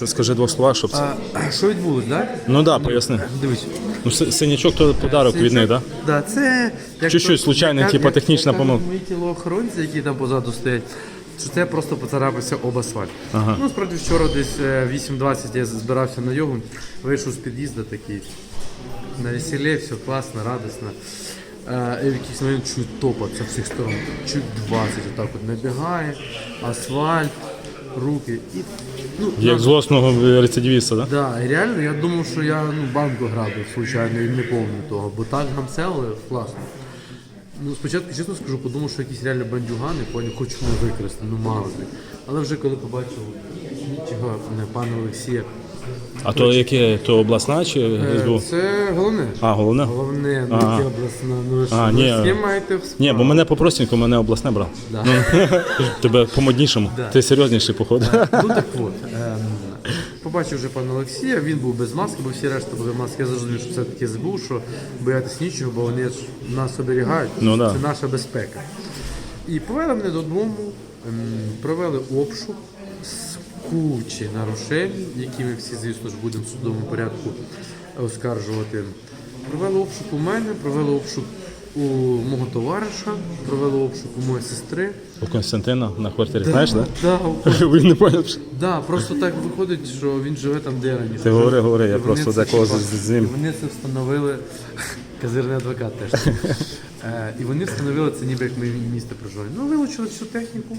Що скажи двох словах, щоб це. А, що відбулось, так? Ну так, да, поясни. Дивись. Ну, си- синячок то подарок від них, так? Да, це як Чуть-чуть то- случайно, як- типа, як- технічна як кажуть помилка. Мої тілоохоронці, які там позаду стоять, що це просто поцарапався об асфальт. Ну, справді вчора десь е, 8.20 я збирався на йогу, вийшов з під'їзду такий. На веселі, все класно, радісно. Е, і в якийсь момент чуть топот з всіх сторон. Чуть 20 отак от набігає, асфальт, руки. І, ну, Як на- злосного рецидивіста, так? Да, і реально я думав, що я ну, банку грабив случайно і не помню того, бо так гамцели класно. Ну, спочатку, чесно скажу, подумав, що якісь реально бандюгани, поняв, хочу не викрасти, ну мало би. Але вже коли побачив нічого, не пана Олексія. А то яке? То обласна чи Е, СБУ? Це головне. А, головне? Головне, ну Ага. яке обласна. Ну що, А, ви ні. всі маєте в Ні, бо мене по-простеньку, мене обласне брав. Да. Тебе по-моднішому. Ти серйозніший, походу. Ну так от. ем, Побачив вже пана Олексія, він був без маски, бо всі решта були в маски. Я зрозумів, що це таки ЗБУ, що боятись нічого, бо вони ж нас оберігають. Ну да. Це наша безпека. І повели мене додому, ем, провели обшук кучі нарушень, які ми всі, звісно ж, будемо в судовому порядку оскаржувати. Провели обшук у мене, провели обшук у мого товариша, провели обшук у моєї сестри. У Константина на квартирі, знаєш, так? Да, у Ви не поняли? Да, просто так виходить, що він живе там, де я раніше. Ти жив. говори, говори, я І вони просто це, декого з ним. Вони це встановили, казирний адвокат теж. Е, І вони встановили це ніби як ми місто проживаємо. Ну, вилучили всю техніку.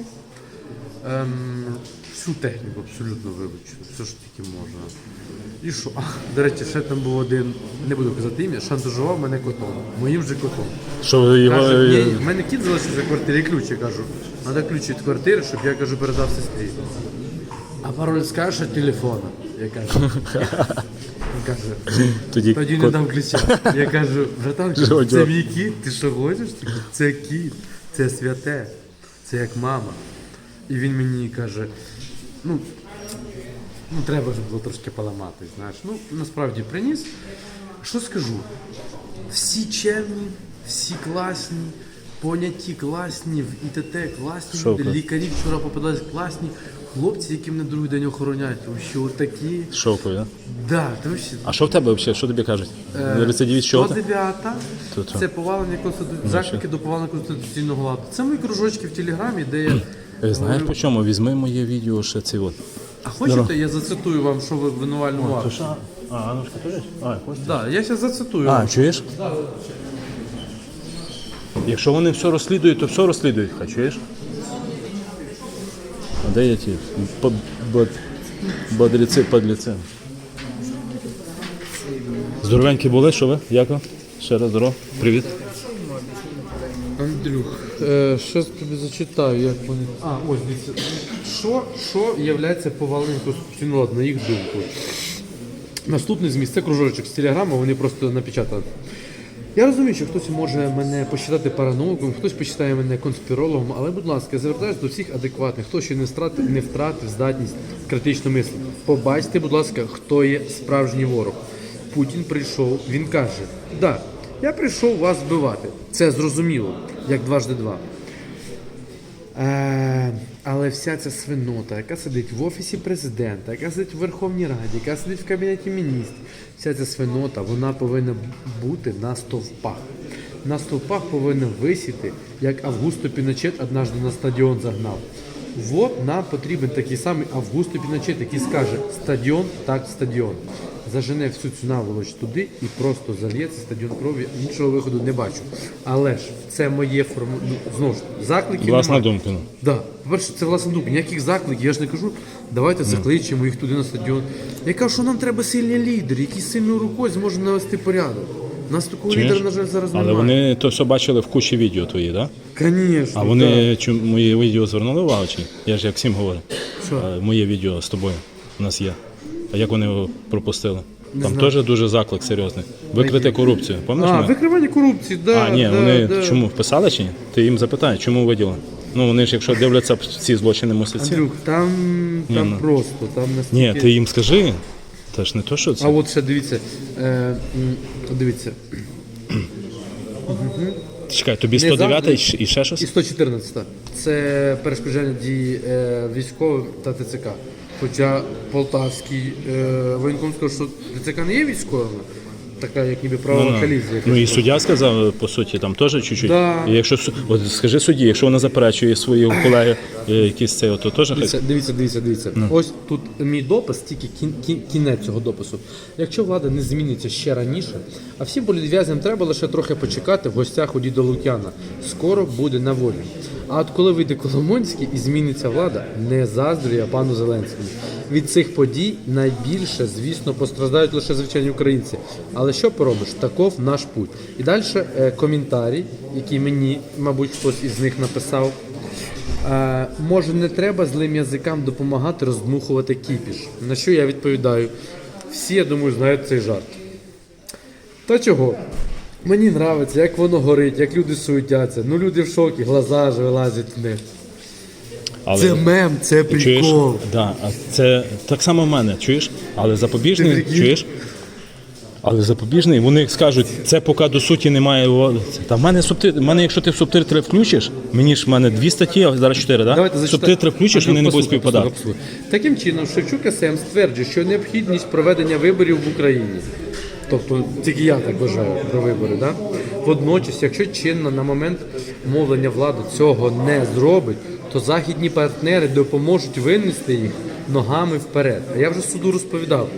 Ем, всю техніку абсолютно вилучили, все що тільки можна. І що? А, до речі, ще там був один, не буду казати ім'я, шантажував мене котом. Моїм же котом. Що його. Каже, ні, в мене кіт залишився в квартирі, і ключ, я кажу. Треба ключ від квартири, щоб я кажу, передав сестрі. А пароль скажеш від телефона. Я кажу. Він каже, Тоді тоді не кот- дам ключа. Я кажу, братан, кажу, це мій кіт, ти що хочеш? Це кіт, це святе, це як мама. І він мені каже, ну, ну треба ж було трошки поламати, знаєш. Ну, насправді приніс. Що скажу? Всі чемні, всі класні, поняті класні, в ІТТ класні клас? лікарі вчора попадались класні, хлопці, які мене другий день охороняють, що такі. Шокові, так? Да, тому що А що в тебе взагалі? Що тобі кажуть? Е, Рецидивіст що? 109 То-то. це повалення конститу... заклики до повалення конституційного ладу. Це мої кружочки в Телеграмі, де я. Е, Знаєш по чому? Візьми моє відео ще це от. А хочете, я зацитую вам, що ви в винувальному акті? А, Анушка теж? А? Да, я зараз зацитую. А, чуєш? Якщо вони все розслідують, то все розслідують, хай чуєш? А де я ті? Бодріці, подліці. Здоровенькі були, що ви? Як ви? Ще раз здоров. Привіт. Андрюх, е, щось тобі зачитаю, як вони. А, ось дивіться. Що, що є поваленням конституційного на їх думку? Наступний зміст це кружочок з телеграми, вони просто напечатали. Я розумію, що хтось може мене посчитати параноїком, хтось посчитає мене конспірологом, але, будь ласка, звертаюся до всіх адекватних, хто ще не втратив, не втратив здатність критично мислити. Побачте, будь ласка, хто є справжній ворог. Путін прийшов, він каже: да, я прийшов вас вбивати. Це зрозуміло, як дважди два. Е, але вся ця свинота, яка сидить в офісі президента, яка сидить в Верховній Раді, яка сидить в Кабінеті міністрів, вся ця свинота, вона повинна бути на стовпах. На стовпах повинна висіти, як Августо Піночет однажды на стадіон загнав. Вот нам потрібен такий самий Августо Піночет, який скаже стадіон, так стадіон. Зажене всю цю наволоч туди і просто зальється стадіон крові. Іншого виходу не бачу. Але ж це моє форму. Ну, знову ж закликів Власна немає. думка. ну. Да. По-перше, це власна думка. Ніяких закликів. Я ж не кажу, давайте закличемо їх туди на стадіон. Я кажу, що нам треба сильний лідер, який сильною рукою зможе навести порядок. У нас такого Чуєш? лідера, на жаль, зараз Але немає. вони то все бачили в кучі відео твої, так? Да? Звісно. А вони чи мої відео звернули увагу чи? Я ж як всім говорю. Що? Е, Моє відео з тобою у нас є. А як вони його пропустили? Там теж дуже заклик серйозний. Викрити корупцію. Пам'ятаєш? А, ми? викривання корупції, да, А, ні, да, вони да. чому вписали чи ні? Ти їм запитай, чому виділи? Ну вони ж, якщо дивляться ці злочини мусиці. Андрюх, там, там ну. просто, там настільки... Ні, ти їм скажи. Це ж не то, що це. А от ще дивіться, е, м, дивіться, Чекай, тобі Не 109 завжди. і ще- і ще і 114. Це перешкоджання дії е, військовим та ТЦК. Хоча Полтавський е, воєнком сказав, що ТЦК не є військовими, така як ніби правова колізія. Ну і суддя сказав, по суті, там теж чуть-чуть. Да. І якщо су- от скажи судді, якщо вона заперечує свої колеги е, якісь це, то теж хай. Дивіться, дивіться, дивіться, дивіться. Ось тут мій допис, тільки кін, кін- кінець цього допису. Якщо влада не зміниться ще раніше, а всім політв'язням треба лише трохи почекати в гостях у діда Лук'яна. Скоро буде на волі. А от коли вийде Коломонський і зміниться влада, не заздрю я пану Зеленському. Від цих подій найбільше, звісно, постраждають лише звичайні українці. Але що поробиш? Таков наш путь. І далі е, коментарі, який мені, мабуть, хтось із них написав. Е, може, не треба злим язикам допомагати роздмухувати кіпіш. На що я відповідаю? Всі, я думаю, знають цей жарт. Та чого? Мені нравиться, як воно горить, як люди суетяться. Ну люди в шокі, глаза аж вилазять в них. Але Це мем, це чуєш? прикол. Да, а це так само в мене, чуєш? Але запобіжний, прикинь? чуєш? Але запобіжний, вони скажуть, це поки до суті немає. о, це- Та в мене субтитри, в мене, якщо ти субтитри включиш, мені ж в мене дві статті, а зараз чотири, да? Давайте субтитри включиш, Андрюх, вони не будуть послухай, співпадати. послухай, послухай. Таким чином, Шевчук СМ стверджує, що необхідність проведення виборів в Україні. Тобто тільки я так вважаю про вибори. Да? Водночас, якщо чинна на момент мовлення влади цього не зробить, то західні партнери допоможуть винести їх ногами вперед. А я вже суду розповідав,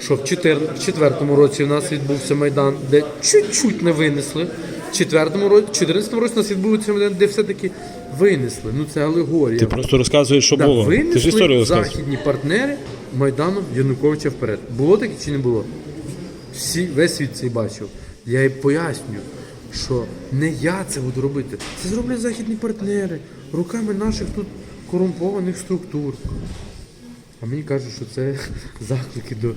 що в 4 четвертому році у нас відбувся майдан, де чуть-чуть не винесли. В четвертому році, в 14 році нас відбувся майдан, де все-таки винесли. Ну це алегорія. Ти просто розказуєш, що Да, було. Ти ж винесли історію розказуєш. західні партнери Майдану Януковича вперед. Було таке чи не було? Всі, весь світ це бачив. Я їй поясню, що не я це буду робити. Це зроблять західні партнери руками наших тут корумпованих структур. А мені кажуть, що це заклики до